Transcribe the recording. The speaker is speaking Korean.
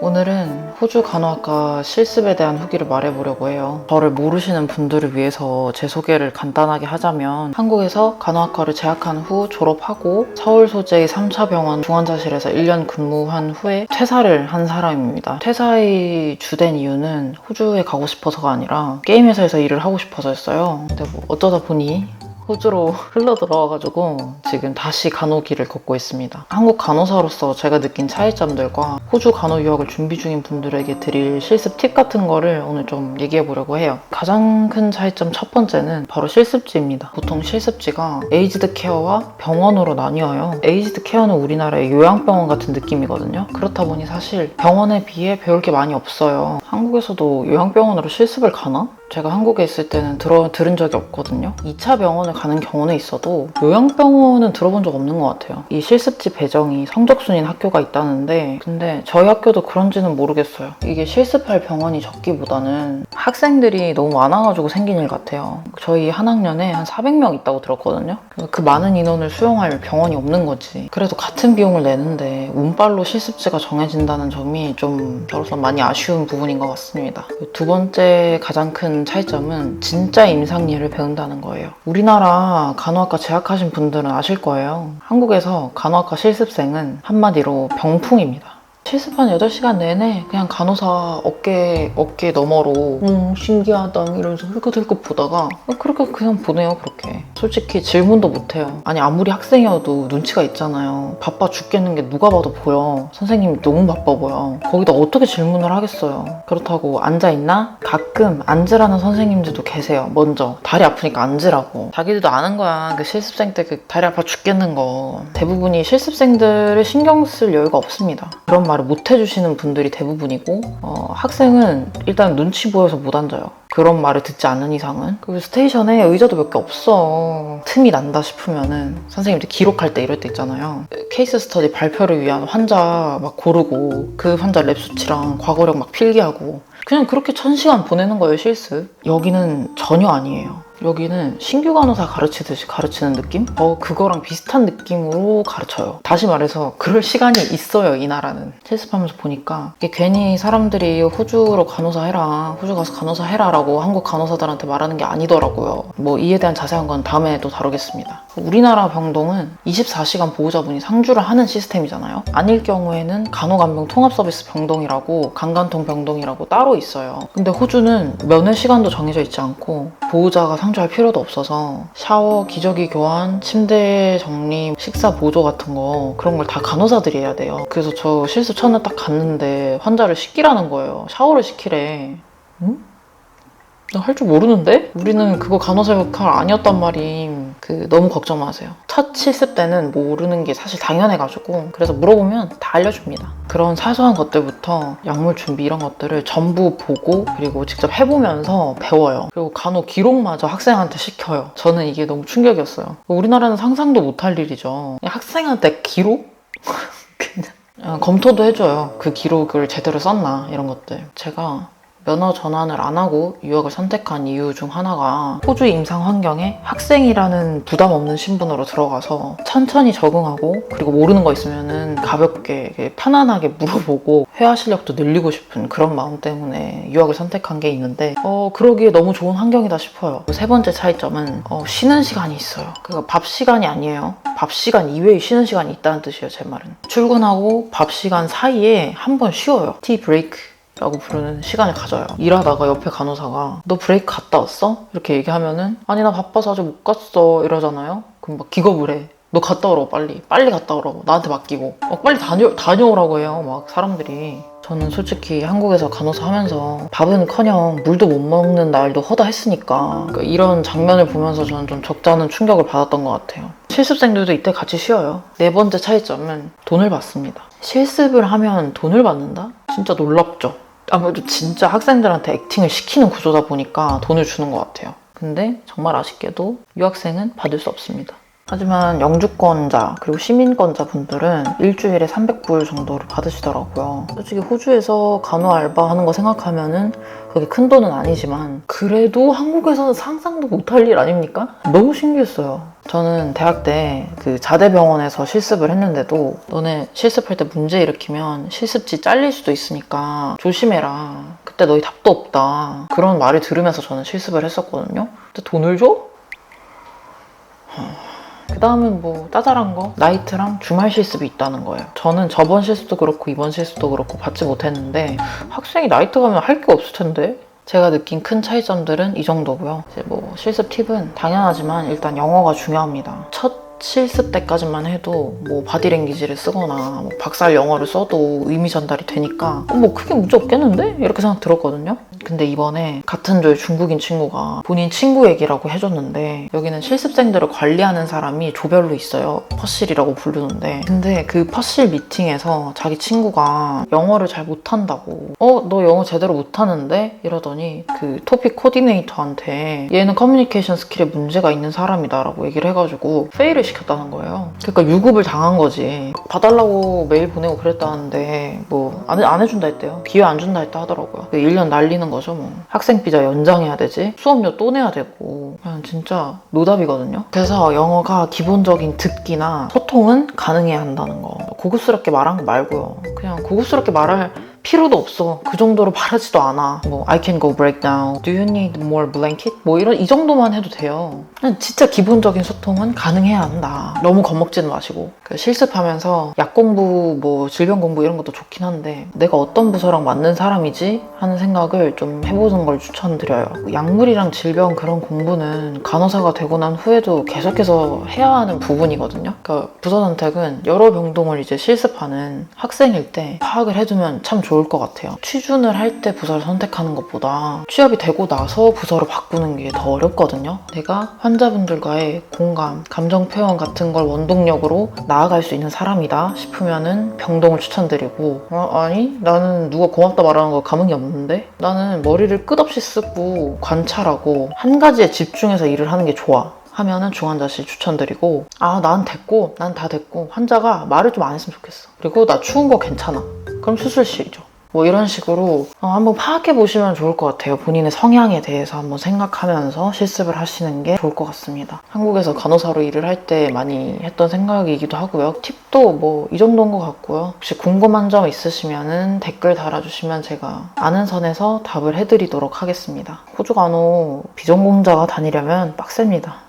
오늘은 호주 간호학과 실습에 대한 후기를 말해보려고 해요. 저를 모르시는 분들을 위해서 제 소개를 간단하게 하자면 한국에서 간호학과를 재학한 후 졸업하고 서울 소재의 3차 병원 중환자실에서 1년 근무한 후에 퇴사를 한 사람입니다. 퇴사의 주된 이유는 호주에 가고 싶어서가 아니라 게임 회사에서 일을 하고 싶어서였어요. 근데 뭐 어쩌다 보니 호주로 흘러 들어와가지고 지금 다시 간호길을 걷고 있습니다. 한국 간호사로서 제가 느낀 차이점들과 호주 간호 유학을 준비 중인 분들에게 드릴 실습 팁 같은 거를 오늘 좀 얘기해 보려고 해요. 가장 큰 차이점 첫 번째는 바로 실습지입니다. 보통 실습지가 에이지드 케어와 병원으로 나뉘어요. 에이지드 케어는 우리나라의 요양병원 같은 느낌이거든요. 그렇다 보니 사실 병원에 비해 배울 게 많이 없어요. 한국에서도 요양병원으로 실습을 가나? 제가 한국에 있을 때는 들어, 들은 적이 없거든요. 2차 병원을 가는 경우는 있어도 요양병원은 들어본 적 없는 것 같아요. 이 실습지 배정이 성적순인 학교가 있다는데 근데 저희 학교도 그런지는 모르겠어요. 이게 실습할 병원이 적기보다는 학생들이 너무 많아가지고 생긴 일 같아요. 저희 한 학년에 한 400명 있다고 들었거든요. 그 많은 인원을 수용할 병원이 없는 거지. 그래도 같은 비용을 내는데 운빨로 실습지가 정해진다는 점이 좀 저로서 많이 아쉬운 부분인 것 같습니다. 두 번째 가장 큰 차이점은 진짜 임상일을 배운다는 거예요. 우리나라 간호학과 재학하신 분들은 아실 거예요. 한국에서 간호학과 실습생은 한마디로 병풍입니다. 실습한 8시간 내내 그냥 간호사 어깨, 어깨 너머로 음, 신기하다 이러면서 흘끗흘끗 보다가. 그렇게 그냥 보내요 그렇게. 솔직히 질문도 못해요. 아니 아무리 학생이어도 눈치가 있잖아요. 바빠 죽겠는 게 누가 봐도 보여. 선생님이 너무 바빠 보여. 거기다 어떻게 질문을 하겠어요? 그렇다고 앉아있나? 가끔 앉으라는 선생님들도 계세요 먼저. 다리 아프니까 앉으라고. 자기들도 아는 거야 그 실습생 때 그 다리 아파 죽겠는 거. 대부분이 실습생들을 신경 쓸 여유가 없습니다. 그런 말을 못 해주시는 분들이 대부분이고 어, 학생은 일단 눈치 보여서 못 앉아요. 그런 말을 듣지 않는 이상은. 그 스테이션에 의자도 몇 개 없어. 틈이 난다 싶으면은 선생님들 기록할 때 이럴 때 있잖아요. 케이스 스터디 발표를 위한 환자 막 고르고 그 환자 랩 수치랑 과거력 막 필기하고. 그냥 그렇게 천 시간 보내는 거예요 실습. 여기는 전혀 아니에요 여기는 신규 간호사 가르치듯이 가르치는 느낌? 어, 그거랑 비슷한 느낌으로 가르쳐요. 다시 말해서 그럴 시간이 있어요, 이 나라는. 실습하면서 보니까 이게 괜히 사람들이 호주로 간호사 해라, 호주 가서 간호사 해라라고 한국 간호사들한테 말하는 게 아니더라고요. 뭐 이에 대한 자세한 건 다음에 또 다루겠습니다. 우리나라 병동은 24시간 보호자분이 상주를 하는 시스템이잖아요. 아닐 경우에는 간호간병 통합서비스 병동이라고 강간통 병동이라고 따로 있어요. 근데 호주는 면회 시간도 정해져 있지 않고 보호자가 상 주할 필요도 없어서 샤워, 기저귀 교환, 침대 정리, 식사 보조 같은 거 그런 걸 다 간호사들이 해야 돼요. 그래서 저 실습 첫날 딱 갔는데 환자를 시키라는 거예요. 샤워를 시키래. 응? 나 할 줄 모르는데? 우리는 그거 간호사 역할 아니었단 말임. 그 너무 걱정 마세요. 첫 실습 때는 모르는 게 사실 당연해가지고 그래서 물어보면 다 알려줍니다. 그런 사소한 것들부터 약물 준비 이런 것들을 전부 보고 그리고 직접 해보면서 배워요. 그리고 간호 기록마저 학생한테 시켜요. 저는 이게 너무 충격이었어요. 우리나라는 상상도 못할 일이죠. 학생한테 기록? 그냥 어, 검토도 해줘요. 그 기록을 제대로 썼나 이런 것들. 제가 면허 전환을 안 하고 유학을 선택한 이유 중 하나가 호주 임상 환경에 학생이라는 부담 없는 신분으로 들어가서 천천히 적응하고 그리고 모르는 거 있으면은 가볍게 편안하게 물어보고 회화 실력도 늘리고 싶은 그런 마음 때문에 유학을 선택한 게 있는데 어 그러기에 너무 좋은 환경이다 싶어요. 세 번째 차이점은 어, 쉬는 시간이 있어요. 그거 밥 시간이 아니에요. 밥 시간 이외에 쉬는 시간이 있다는 뜻이에요. 제 말은 출근하고 밥 시간 사이에 한 번 쉬어요. 티 브레이크. 라고 부르는 시간을 가져요. 일하다가 옆에 간호사가 너 브레이크 갔다 왔어? 이렇게 얘기하면은 아니 나 바빠서 아직 못 갔어 이러잖아요. 그럼 막 기겁을 해. 너 갔다 오라고 빨리. 빨리 갔다 오라고. 나한테 맡기고. 막 빨리 다녀, 다녀오라고 해요. 막 사람들이. 저는 솔직히 한국에서 간호사 하면서 밥은커녕 물도 못 먹는 날도 허다했으니까 그러니까 이런 장면을 보면서 저는 좀 적잖은 충격을 받았던 것 같아요. 실습생들도 이때 같이 쉬어요. 네 번째 차이점은 돈을 받습니다. 실습을 하면 돈을 받는다? 진짜 놀랍죠? 아무래도 진짜 학생들한테 액팅을 시키는 구조다 보니까 돈을 주는 것 같아요. 근데 정말 아쉽게도 유학생은 받을 수 없습니다. 하지만 영주권자 그리고 시민권자 분들은 일주일에 300불 정도를 받으시더라고요. 솔직히 호주에서 간호 알바 하는 거 생각하면은 그게 큰 돈은 아니지만 그래도 한국에서는 상상도 못할 일 아닙니까? 너무 신기했어요. 저는 대학 때 그 자대병원에서 실습을 했는데도 너네 실습할 때 문제 일으키면 실습지 잘릴 수도 있으니까 조심해라. 그때 너희 답도 없다. 그런 말을 들으면서 저는 실습을 했었거든요. 근데 돈을 줘? 그 다음은 뭐 따잘한 거 나이트랑 주말 실습이 있다는 거예요. 저는 저번 실습도 그렇고 이번 실습도 그렇고 받지 못했는데 학생이 나이트 가면 할 게 없을 텐데 제가 느낀 큰 차이점들은 이 정도고요. 이제 뭐 실습 팁은 당연하지만 일단 영어가 중요합니다. 첫 실습 때까지만 해도 뭐 바디랭귀지를 쓰거나 뭐 박살 영어를 써도 의미 전달이 되니까 어, 뭐 크게 문제 없겠는데? 이렇게 생각 들었거든요. 근데 이번에 같은 조의 중국인 친구가 본인 친구 얘기라고 해줬는데 여기는 실습생들을 관리하는 사람이 조별로 있어요. 퍼실이라고 부르는데 근데 그 퍼실 미팅에서 자기 친구가 영어를 잘 못한다고 어? 너 영어 제대로 못하는데? 이러더니 그 토픽 코디네이터한테 얘는 커뮤니케이션 스킬에 문제가 있는 사람이다 라고 얘기를 해가지고 페일을 시켰다는 거예요. 그러니까 유급을 당한 거지. 봐달라고 메일 보내고 그랬다는데 뭐안안 해준다 했대요. 기회 안 준다 했다 하더라고요. 1년 날리는 거죠 뭐. 학생 비자 연장해야 되지. 수업료 또 내야 되고. 그냥 진짜 노답이거든요. 그래서 영어가 기본적인 듣기나 소통은 가능해야 한다는 거. 고급스럽게 말한 거 말고요. 그냥 고급스럽게 말할 필요도 없어. 그 정도로 말하지도 않아. 뭐 I can go break down. Do you need more blanket? 뭐 이런 이 정도만 해도 돼요. 진짜 기본적인 소통은 가능해야 한다. 너무 겁먹지는 마시고 그 실습하면서 약 공부, 뭐 질병 공부 이런 것도 좋긴 한데 내가 어떤 부서랑 맞는 사람이지 하는 생각을 좀 해보는 걸 추천드려요. 약물이랑 질병 그런 공부는 간호사가 되고 난 후에도 계속해서 해야 하는 부분이거든요. 그러니까 부서 선택은 여러 병동을 이제 실습하는 학생일 때 파악을 해두면 참 좋을 것 같아요. 취준을 할 때 부서를 선택하는 것보다 취업이 되고 나서 부서를 바꾸는 게 더 어렵거든요. 내가 환자분들과의 공감, 감정 표현 같은 걸 원동력으로 나아갈 수 있는 사람이다 싶으면은 병동을 추천드리고 어, 아니 나는 누가 고맙다 말하는 거 감흥이 없는데 나는 머리를 끝없이 쓰고 관찰하고 한 가지에 집중해서 일을 하는 게 좋아. 하면은 중환자실 추천드리고 아 난 됐고 난 다 됐고 환자가 말을 좀 안 했으면 좋겠어 그리고 나 추운 거 괜찮아 그럼 수술실이죠. 뭐 이런 식으로 어, 한번 파악해 보시면 좋을 것 같아요. 본인의 성향에 대해서 한번 생각하면서 실습을 하시는 게 좋을 것 같습니다. 한국에서 간호사로 일을 할 때 많이 했던 생각이기도 하고요. 팁도 뭐 이 정도인 것 같고요. 혹시 궁금한 점 있으시면은 댓글 달아주시면 제가 아는 선에서 답을 해드리도록 하겠습니다. 호주 간호 비전공자가 다니려면 빡셉니다